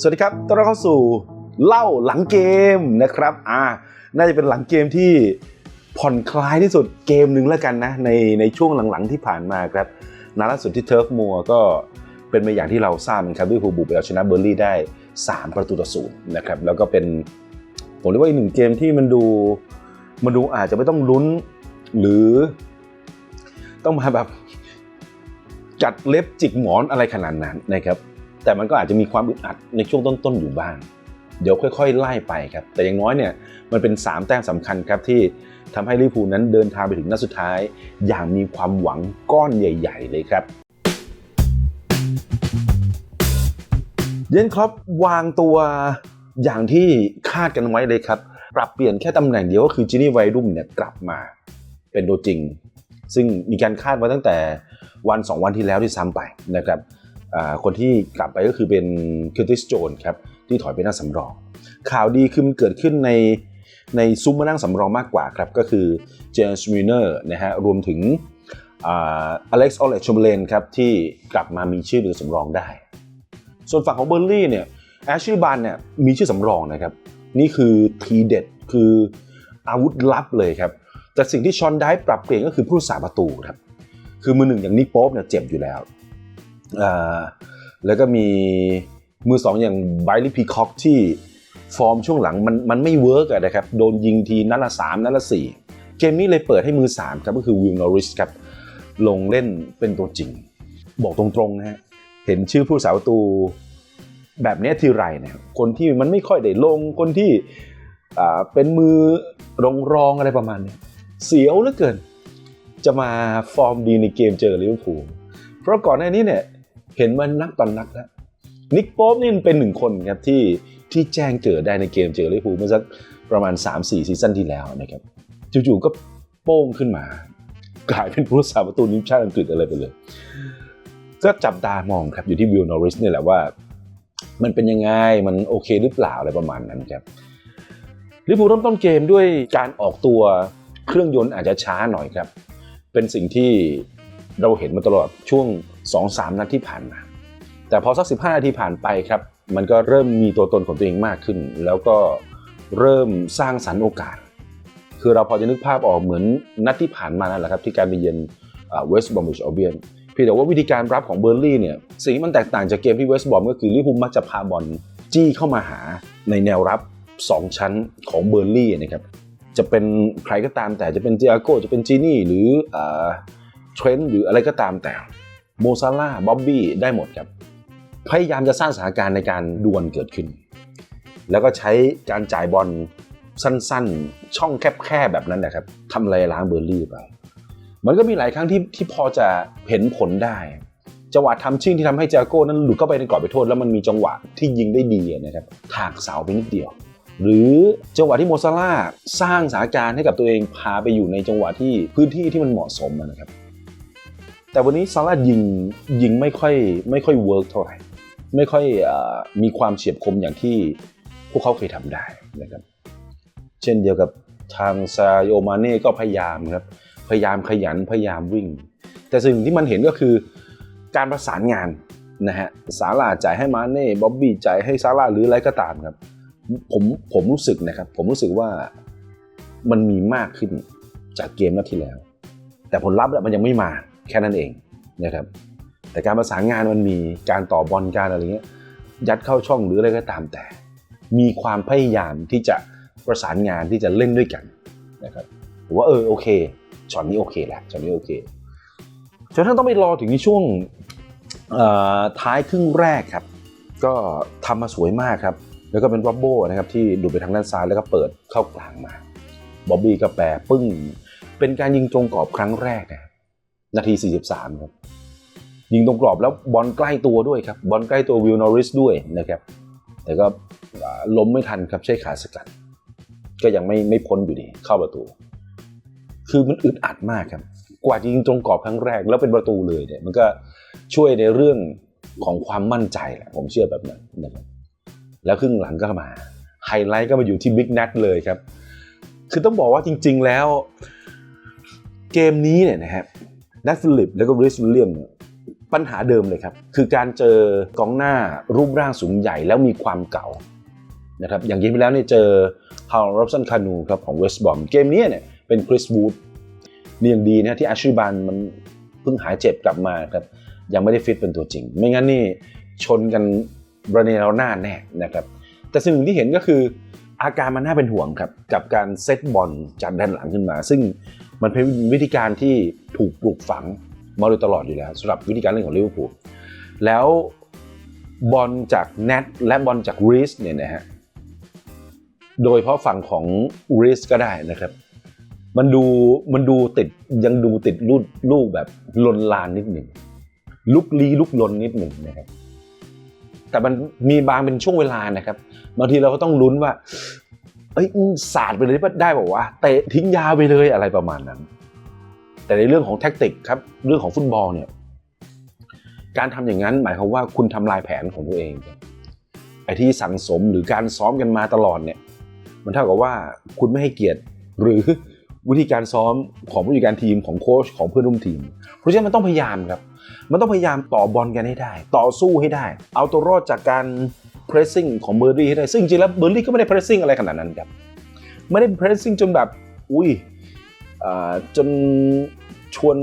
สวัสดีครับต้อนรับเข้าสู่เล่าหลังเกมนะครับอ่าน่าจะเป็นหลังเกมที่ผ่อนคลายที่สุดเกมหนึ่งแล้วกันนะในในช่วงหลังๆที่ผ่านมาครับนัดล่าสุดที่เทิร์ฟมัวก็เป็นไปอย่างที่เราทราบนะครับด้วยฮูบุไปเอาชนะเบอร์ลี่ได้ 3 ประตูต่อศูนย์นะครับแล้วก็เป็นผมเรียกว่าอีกหนึ่งเกมที่มันดูมันดูอาจจะไม่ต้องลุ้น หรือต้องมาแบบจัดเล็บจิกหมอนอะไรขนาดนั้นนะครับ แต่มันก็อาจจะมีความอึดอัดในช่วงต้นๆอยู่บ้าง เดี๋ยวค่อยๆ ไล่ไปครับ แต่อย่างน้อยเนี่ยมันเป็น 3 แต้มสำคัญครับที่ทำให้ลิเวอร์พูลนั้นเดินทางไปถึงนัดสุดท้าย อย่างมีความหวังก้อนใหญ่ ๆ เลยครับ เยนครอปวางตัวอย่างที่คาดกันไว้เลยครับ ปรับเปลี่ยนแค่ตำแหน่งเดียวก็คือจินี่ไวรุ่มเนี่ยกลับมาเป็นตัวจริง ซึ่งมีการคาดไว้ตั้งแต่วัน 2 วันที่แล้วที่ซ้ำไปนะครับ คนที่กลับไปก็คือเป็นคิร์ติสโจนครับที่ถอยไปนั่งสำรอง ข่าวดีคือมันเกิดขึ้นในในซุ้มมานั่งสำรองมากกว่าครับ ก็คือเจมส์มิเนอร์นะฮะรวมถึงอเล็กซ์ออเลชมเลนครับที่กลับมามีชื่อเป็นสำรองได้ ส่วนฝั่งของเบอร์ลี่เนี่ยแอชลีย์บานเนี่ยมีชื่อสำรองนะครับ นี่คือทีเด็ดคืออาวุธลับเลยครับ แต่สิ่งที่ชอนได้ปรับเปลี่ยนก็คือผู้รักษาประตูครับ คือมือหนึ่งอย่างนิกโป๊ปเนี่ยเจ็บอยู่แล้ว แล้วก็มีมือสองอย่างไบรลี่พีคอกที่ฟอร์มช่วงหลังมันมันไม่เวิร์กนะครับ โดนยิงทีนัดละสามนัดละสี่เกมนี้เลยเปิดให้มือสามครับก็คือวิลนอริสครับลงเล่นเป็นตัวจริง บอกตรงๆนะฮะเห็นชื่อผู้สาวตูแบบนี้ทีไรเนี่ยคนที่มันไม่ค่อยได้ลงคนที่เป็นมือรองรองอะไรประมาณนี้เสียวเหลือเกิน จะมาฟอร์มดีในเกมเจอลิเวอร์พูลเพราะก่อนหน้านี้เนี่ย เห็นมันนักตอนนักแล้วนิกโป๊ปนี่เป็นหนึ่งคนครับที่ที่แจ้งเกิดได้ในเกมเจอลิเวอร์พูลเมื่อสักประมาณ 3-4 ซีซั่นที่แล้วนะครับจู่ๆก็โป้งขึ้นมา กลายเป็นผู้รักษาประตูทีมชาติอังกฤษอะไรไปเลย ก็จับตามองครับอยู่ที่วิลนอริสนี่แหละว่า มันเป็นยังไง มันโอเคหรือเปล่าอะไรประมาณนั้นครับลิเวอร์พูลเริ่มต้นเกมด้วยการออกตัวเครื่องยนต์อาจจะช้าหน่อยครับ เป็นสิ่งที่เราเห็นมาตลอดช่วง 2-3นัดที่ผ่านมา แต่พอสัก 15 นาทีผ่านไปครับ มันก็เริ่มมีตัวตนของตัวเองมากขึ้น แล้วก็เริ่มสร้างสรรค์โอกาส คือเราพอจะนึกภาพออกเหมือนนัดที่ผ่านมานั่นแหละครับ ที่การไปเยือนเวสต์บอมบิชออเบียนเพียงแต่ว่าวิธีการรับของเบอร์ลี่เนี่ยสิ่งที่มันแตกต่างจากเกมที่เวสต์บอมก็คือลิเวอร์พูลมักจะพาบอลจี้เข้ามาหาในแนวรับ 2 ชั้นของเบอร์ลี่นะครับจะเป็นใครก็ตามแต่จะเป็นเจียโกจะเป็นจีนี่หรือเทรนด์หรืออะไรก็ตามแต่ โมซาร่าบ๊อบบี้ได้หมดครับ พยายามจะสร้างสถานการณ์ในการดวลเกิดขึ้น แล้วก็ใช้การจ่ายบอลสั้นๆ ช่องแคบๆแบบนั้นนะครับทำลายล้างเบอร์ลี่ไป มันก็มีหลายครั้งที่ที่พอจะเห็นผลได้ จังหวะทำชิ่งที่ทำให้เจยโก้นั้นหลุดเข้าไปในกรอบไปโทษ แล้วมันมีจังหวะที่ยิงได้ดีนะครับถากเสาไปนิดเดียว หรือจังหวะที่โมซาร่าสร้างสถานการณ์ให้กับตัวเองพาไปอยู่ในจังหวะที่พื้นที่ที่มันเหมาะสมนะครับ แต่วันนี้ซาร่ายิงยิงไม่ค่อยไม่ค่อยเวิร์กเท่าไหร่ ไม่ค่อยอมีความเฉียบคมอย่างที่พวกเขาเคยทำได้นะครับ เช่นเดียวกับทางซาโยมาเน่ก็พยายามครับ พยายามขยันพยายามวิ่ง แต่สิ่งที่มันเห็นก็คือการประสานงานนะฮะซาร่าจ่ายให้มาเน่บ๊อบบี้จ่ายให้ซาร่าหรืออะไรก็ตามครับ ผมผมรู้สึกนะครับ ผมรู้สึกว่ามันมีมากขึ้นจากเกมนัดที่แล้ว แต่ผลลัพธ์มันยังไม่มา แค่นั้นเองนะครับแต่การประสานงานมันมีการต่อบอลการอะไรเงี้ยยัดเข้าช่องหรืออะไรก็ตามแต่ มีความพยายามที่จะประสานงานที่จะเล่นด้วยกันนะครับผมว่าเออโอเคช็อตนี้โอเคแหละช็อตนี้โอเคจนทั้งต้องไปรอถึงในช่วงท้ายครึ่งแรกครับ ก็ทำมาสวยมากครับ แล้วก็เป็นร็อบโบนะครับที่ดูดไปทางด้านซ้ายแล้วก็เปิดเข้ากลางมาบ๊อบบี้ก็แปรปึ้ง เป็นการยิงตรงกรอบครั้งแรกนะ นาที 43 ครับ ยิงตรงกรอบแล้วบอลใกล้ตัวด้วยครับ บอลใกล้ตัววิลนอริสด้วยนะครับ แต่ก็ล้มไม่ทันครับใช้ขาสกัด ก็ยังไม่ไม่พ้นอยู่ดี เข้าประตู คือมันอึดอัดมากครับ กว่าจะยิงตรงกรอบครั้งแรกแล้วเป็นประตูเลยเนี่ยมันก็ช่วยในเรื่องของความมั่นใจแหละผมเชื่อแบบนั้นนะครับแล้วครึ่งหลังก็มาไฮไลท์ก็มาอยู่ที่บิ๊กนัทเลยครับ คือต้องบอกว่าจริง ๆ แล้ว เกมนี้เนี่ยนะฮะ นัทฟิลิปแล้วก็ริสวิลเลียมเนี่ยปัญหาเดิมเลยครับ คือการเจอกองหน้ารูปร่างสูงใหญ่แล้วมีความเก่านะครับอย่างเกมที่แล้วเนี่ยเจอฮาร์รับสันคานูครับของเวสต์บอมเกมนี้เนี่ยเป็นคริสวูดนี่ยังดีนะที่อาชีบันมันเพิ่งหายเจ็บกลับมาครับยังไม่ได้ฟิตเป็นตัวจริง ไม่งั้นนี่ชนกันระเนระนาดแน่นะครับแต่สิ่งหนึ่งที่เห็นก็คืออาการมันน่าเป็นห่วงครับกับการเซตบอลจากด้านหลังขึ้นมา ซึ่ง มันเป็นวิธีการที่ถูกปลูกฝังมาโดยตลอดอยู่แล้วสำหรับวิธีการเล่นของลิเวอร์พูลแล้วบอลจากเนทและบอลจากรีสเนี่ยนะฮะโดยเฉพาะฝั่งของรีสก็ได้นะครับ มันดูมันดูติดยังดูติดลูกลูกแบบลนลานนิดหนึ่งลุกลี้ลุกลนนิดหนึ่งนะครับแต่มันมีบางเป็นช่วงเวลานะครับบางทีเราก็ต้องลุ้นว่า เอ้ยมึงสาดไปเลยได้บอกว่าเตะทิ้งยาไปเลยอะไรประมาณนั้น แต่ในเรื่องของแท็กติกครับ เรื่องของฟุตบอลเนี่ย การทำอย่างนั้นหมายความว่าคุณทำลายแผนของตัวเองไอ้ที่สั่งสมหรือการซ้อมกันมาตลอดเนี่ย มันเท่ากับว่าคุณไม่ให้เกียรติหรือวิธีการซ้อมของผู้จัดการทีมของโค้ชของเพื่อนร่วมทีม เพราะฉะนั้นมันต้องพยายามครับ มันต้องพยายามต่อบอลกันให้ได้ ต่อสู้ให้ได้ เอาตัวรอดจากการ pressing ของเบอร์รี่ให้ได้ ซึ่งจริงแล้วเบอร์รี่ก็ไม่ได้ pressing อะไรขนาดนั้นครับ ไม่ได้ pressing จนแบบ อุ้ยจนชวน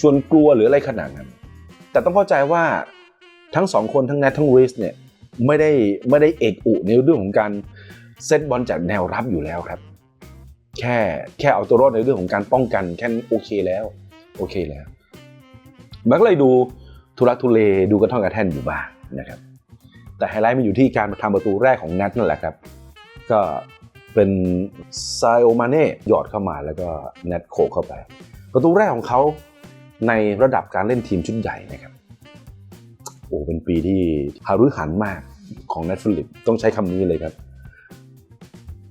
ชวนกลัวหรืออะไรขนาดนั้น แต่ต้องเข้าใจว่าทั้งสองคนทั้งแนททั้งริสเนี่ยไม่ได้ไม่ได้เอกอุในเรื่องของการเซตบอลจากแนวรับอยู่แล้วครับ แค่แค่เอาตัวรอดในเรื่องของการป้องกันแค่นั้โอเคแล้วโอเคแล้วมันก็เลยดูทุรักทุเลดูกระท่อนกระแท่นอยู่บ้างนะครับ แต่ไฮไลท์มันอยู่ที่การทำประตูแรกของนัทนั่นแหละครับ ก็เป็นไซโอมาเน่หยอดเข้ามาแล้วก็นัทโขกเข้าไป ประตูแรกของเขาในระดับการเล่นทีมชุดใหญ่นะครับโอ้เป็นปีที่หารือหันมากของนัทฟิลิปต้องใช้คำนี้เลยครับ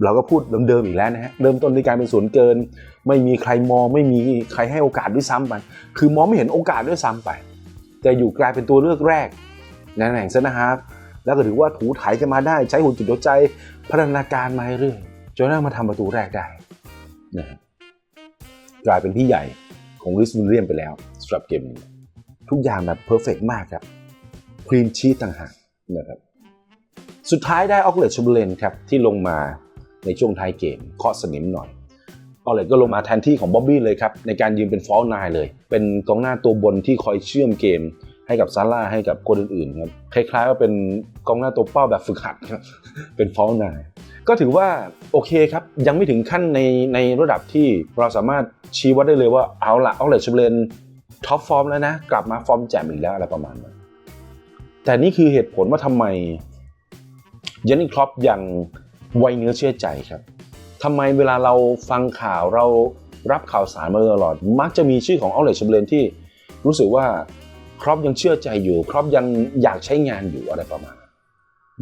เราก็พูดเดิมๆอีกแล้วนะฮะเริ่มต้นด้วยการเป็นศูนย์เกิน ไม่มีใครมองไม่มีใครให้โอกาสด้วยซ้ำไป คือมองไม่เห็นโอกาสด้วยซ้ำไป แต่อยู่กลายเป็นตัวเลือกแรกในตำแหน่งเซนต์ฮาร์ แล้วก็ถือว่าถูถ่ายกันมาได้ใช้หุ่นจิตหัวใจพัฒนาการมาเรื่อยจนกระทั่งมาทำประตูแรกได้นะกลายเป็นพี่ใหญ่ของริสวิลเลียมไปแล้วสำหรับเกมนี้ทุกอย่างแบบเพอร์เฟกมากครับครีนชีตต่างหากนะครับสุดท้ายได้ออกเลตชูเบเลนครับที่ลงมาในช่วงท้ายเกมเคาะสนิมหน่อยออเลตก็ลงมาแทนที่ของบ๊อบบี้เลยครับในการยืนเป็นฟอลนายเลย เป็นกองหน้าตัวบนที่คอยเชื่อมเกม ให้กับซาร่าให้กับคนอื่นๆครับคล้ายๆว่าเป็นกองหน้าตัวเป้าแบบฝึกหัดครับเป็นฟอลนายก็ถือว่าโอเคครับ ยังไม่ถึงขั้นในในระดับที่เราสามารถชี้วัดได้เลยว่าเอาละออเลตชูเบเลนท็อปฟอร์มแล้วนะ กลับมาฟอร์มแจ่มอีกแล้วอะไรประมาณนั้นแต่นี่คือเหตุผลว่าทำไมเยนนี่ครอปยังไวเนื้อเชื่อใจครับทำไมเวลาเราฟังข่าวเรารับข่าวสารมาตลอด มักจะมีชื่อของออเลชเชเบเลนที่รู้สึกว่า ครอปยังเชื่อใจอยู่ ครอปยังอยากใช้งานอยู่อะไรประมาณ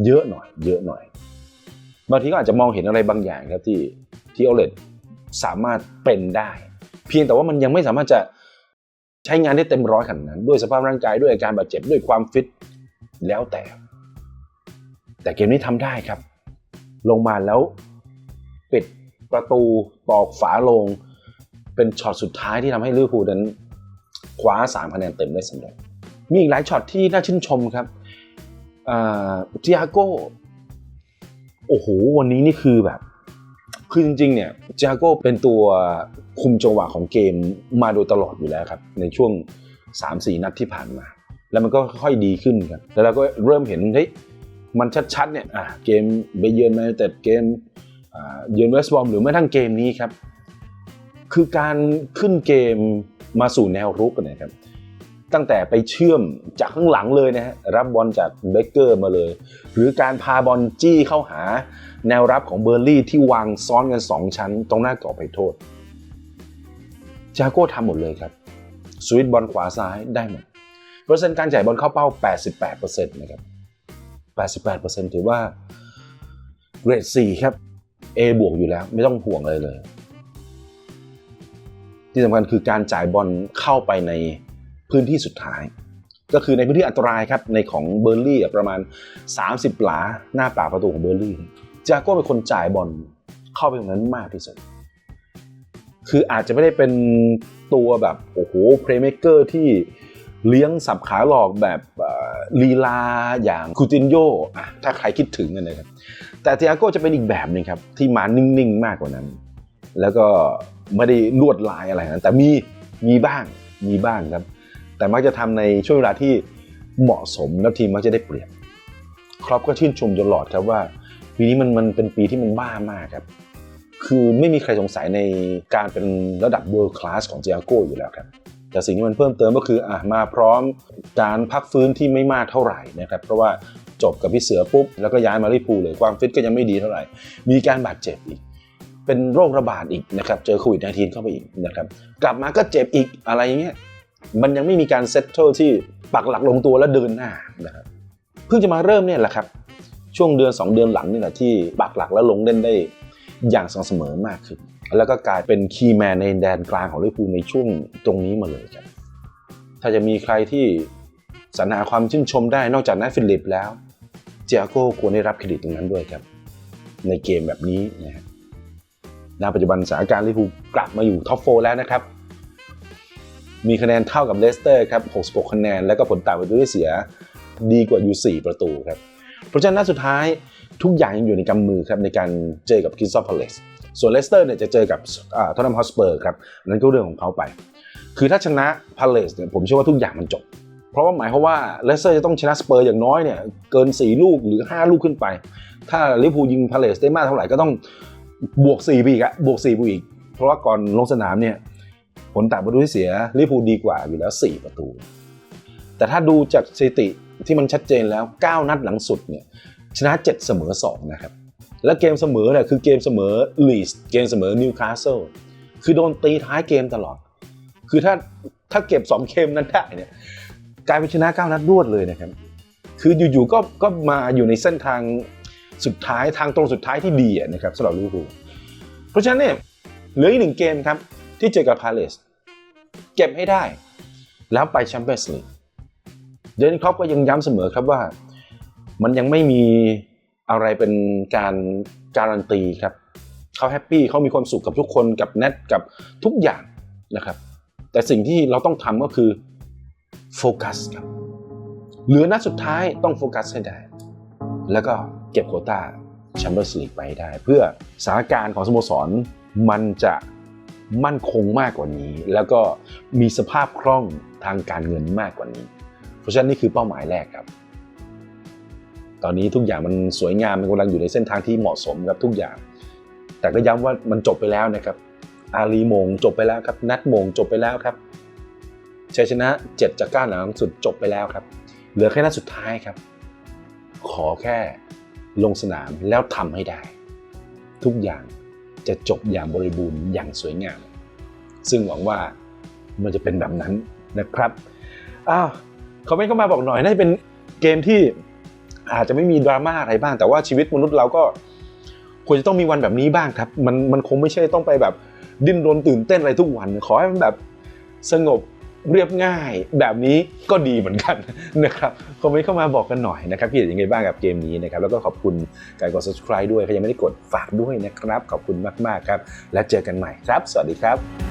เยอะหน่อย เยอะหน่อย บางทีก็อาจจะมองเห็นอะไรบางอย่างครับที่ที่ออเลตสามารถเป็นได้ เพียงแต่ว่ามันยังไม่สามารถจะใช้งานได้เต็มร้อยขนาดนั้น ด้วยสภาพร่างกายด้วยอาการบาดเจ็บด้วยความฟิตแล้วแต่ แต่เกมนี้ทำได้ครับ ลงมาแล้วปิดประตูตอกฝาลง เป็นช็อตสุดท้ายที่ทำให้ลิเวอร์พูลนั้นคว้า3คะแนนเต็มได้สำเร็จ มีอีกหลายช็อตที่น่าชื่นชมครับเจิอาโก้โอ้โหวันนี้นี่คือแบบ คือจริงๆเนี่ยเจิอาโก้เป็นตัวคุมจังหวะของเกมมาโดยตลอดอยู่แล้วครับ ในช่วง 3-4 นัดที่ผ่านมา แล้วมันก็ค่อยๆดีขึ้นครับ แล้วเราก็เริ่มเห็นเฮ้ยมันชัดๆเนี่ยเกมไปเยือนมาแต่เกมเยือนเวสต์บอมหรือแม้ทั้งเกมนี้ครับ คือการขึ้นเกมมาสู่แนวรุกนะครับ ตั้งแต่ไปเชื่อมจากข้างหลังเลยนะฮะรับบอลจากเบเกอร์มาเลย หรือการพาบอลจี้เข้าหาแนวรับของเบอร์ลี่ที่วางซ้อนกัน 2 ชั้น ตรงหน้ากรอบไปโทษ จาโก้ทำหมดเลยครับสวิตบอลขวาซ้ายได้หมดเปอร์เซ็นต์การจ่ายบอลเข้าเป้า 88%นะครับ 88%ถือว่าเกรด 4 ครับ A บวกอยู่แล้วไม่ต้องห่วงเลยเลย ที่สำคัญคือการจ่ายบอลเข้าไปใน พื้นที่สุดท้าย ก็คือในพื้นที่อันตรายครับในของเบอร์ลี่ประมาณ 30 หลาหน้าปากประตูของเบอร์ลี่จากโก้เป็นคนจ่ายบอลเข้าไปตรงนั้นมากที่สุด คืออาจจะไม่ได้เป็นตัวแบบโอ้โหเพลย์เม k เกอร์ที่เลี้ยงสับขาหลอกแบบลีลาอย่างคูตินโยอะถ้าใครคิดถึงกันนะครับ แต่เตียโก้จะเป็นอีกแบบหนึ่งครับ ที่มานิ่งๆมากกว่านั้น แล้วก็ไม่ได้ลวดลายอะไรนะแต่มีมีบ้างมีบ้างครับ แต่มักจะทำในช่วงเวลาที่เหมาะสมแล้วทีมมักจะได้เปรียบครอปก็ชื่นชมตลอดครับว่า ปีนี้มันมันเป็นปีที่มันบ้ามากครับ คือไม่มีใครสงสัยในการเป็นระดับ world class ของเจียโก้อยู่แล้วครับแต่สิ่งที่มันเพิ่มเติมก็คืออะมาพร้อมการพักฟื้นที่ไม่มากเท่าไหร่นะครับ เพราะว่าจบกับพี่เสือปุ๊บ แล้วก็ย้ายมาลิพูเลยความฟิตก็ยังไม่ดีเท่าไหร่ มีการบาดเจ็บอีก เป็นโรคระบาดอีกนะครับ เจอโควิด -19 เข้าไปอีกนะครับ กลับมาก็เจ็บอีกอะไรเงี้ย มันยังไม่มีการเซตเทิลที่ปักหลักลงตัวแล้วเดินหน้านะครับเพิ่งจะมาเริ่มเนี่ยแหละครับ ช่วงเดือน 2 เดือนหลังนี่แหละที่ปักหลักแล้วลงเล่นได้อย่างสม่ำเสมอมากขึ้นแล้วก็กลายเป็นคีย์แมนในแดนกลางของลิเวอร์พูลในช่วงตรงนี้มาเลยครับ ถ้าจะมีใครที่สรรหาความชื่นชมได้นอกจากนัทฟิลิปแล้วเจียโก้ควรได้รับเครดิตตรงนั้นด้วยครับ ในเกมแบบนี้นะฮะณปัจจุบันสถานการณ์ลิเวอร์พูลกลับมาอยู่ท็อปโฟแล้วนะครับ มีคะแนนเท่ากับเลสเตอร์ครับ 66 คะแนน แล้วก็ผลต่างประตูที่เสียดีกว่าอยู่ 4 ประตูครับ เพราะฉะนั้นนัดสุดท้ายทุกอย่างยังอยู่ในกำมือครับในการเจอกับคิสซอ p พาเลสส่วนเลสเตอร์เนี่ยจะเจอกับทอตแนมฮอสเปอร์ครับ นั่นก็เรื่องของเขาไป คือถ้าชนะพาเลสเนี่ยผมเชื่อว่าทุกอย่างมันจบ เพราะว่าหมายความว่าเลสเตอร์จะต้องชนะสเปอร์อย่างน้อยเนี่ยเกิน 4 ลูกหรือ 5 ลูกขึ้นไป ถ้าลิเวอร์พูลยิงพาเลสได้มากเท่าไหร่ก็ต้องบวก4ไปอีกอะบวก4ไปอีก เพราะว่าก่อนลงสนามเนี่ย ผลต่างประตูที่เสียลิเวอร์พูลดีกว่าอยู่แล้ว 4 ประตู แต่ถ้าดูจากสถิติที่มันชัดเจนแล้ว 9 นัดหลังสุดเนี่ยชนะ 7 เสมอ 2 นะครับ และเกมเสมอเนี่ยคือเกมเสมอลีสเกมเสมอนิวคาสเซิลคือโดนตีท้ายเกมตลอด คือถ้าถ้าเก็บ 2 เกมนั้นได้เนี่ยกลายเป็นชนะ 9 นัดรวดเลยนะครับ คืออยู่ๆก็ก็มาอยู่ในเส้นทางสุดท้ายทางตรงสุดท้ายที่ดีนะครับสำหรับลิเวอร์พูลเพราะฉะนั้นเนี่ยเหลืออีกหนึ่งเกมครับ ที่เจอกับพาเลสเก็บให้ได้ แล้วไปแชมเปี้ยนส์ลีกเดนครอปก็ยังย้ำเสมอครับว่า มันยังไม่มีอะไรเป็นการการันตีครับเขาแฮปปี้เขามีความสุขกับทุกคนกับเน็ตกับทุกอย่างนะครับ แต่สิ่งที่เราต้องทำก็คือโฟกัสครับเหลือนัดสุดท้ายต้องโฟกัสให้ได้ แล้วก็เก็บโคต้าแชมเปี้ยนส์ลีกไปได้ เพื่อสถานการณ์ของสโมสรมันจะ มั่นคงมากกว่านี้ แล้วก็มีสภาพคล่องทางการเงินมากกว่านี้ เพราะฉะนั้นนี่คือเป้าหมายแรกครับ ตอนนี้ทุกอย่างมันสวยงามมันกำลังอยู่ในเส้นทางที่เหมาะสมครับทุกอย่าง แต่ก็ย้ำว่ามันจบไปแล้วนะครับ อาลีมงจบไปแล้วครับ นัดมงจบไปแล้วครับชัยชนะ7จาก9หลังสุดจบไปแล้วครับ เหลือแค่นัดสุดท้ายครับ ขอแค่ลงสนามแล้วทำให้ได้ ทุกอย่าง จะจบอย่างบริบูรณ์อย่างสวยงาม ซึ่งหวังว่ามันจะเป็นแบบนั้นนะครับอ้าวคอมเมนต์เข้ามาบอกหน่อยน่าจะเป็นเกมที่อาจจะไม่มีดราม่าอะไรบ้าง แต่ว่าชีวิตมนุษย์เราก็ควรจะต้องมีวันแบบนี้บ้างครับ มันมันคงไม่ใช่ต้องไปแบบดิ้นรนตื่นเต้นอะไรทุกวัน ขอให้มันแบบสงบ เรียบง่าย แบบนี้ก็ดีเหมือนกันนะครับคอมเมนต์เข้ามาบอกกันหน่อยนะครับคิดยังไงบ้างกับเกมนี้นะครับแล้วก็ขอบคุณการกด subscribe ด้วยใครยังไม่ได้กดฝากด้วยนะครับ ขอบคุณมากๆครับ และเจอกันใหม่ครับ สวัสดีครับ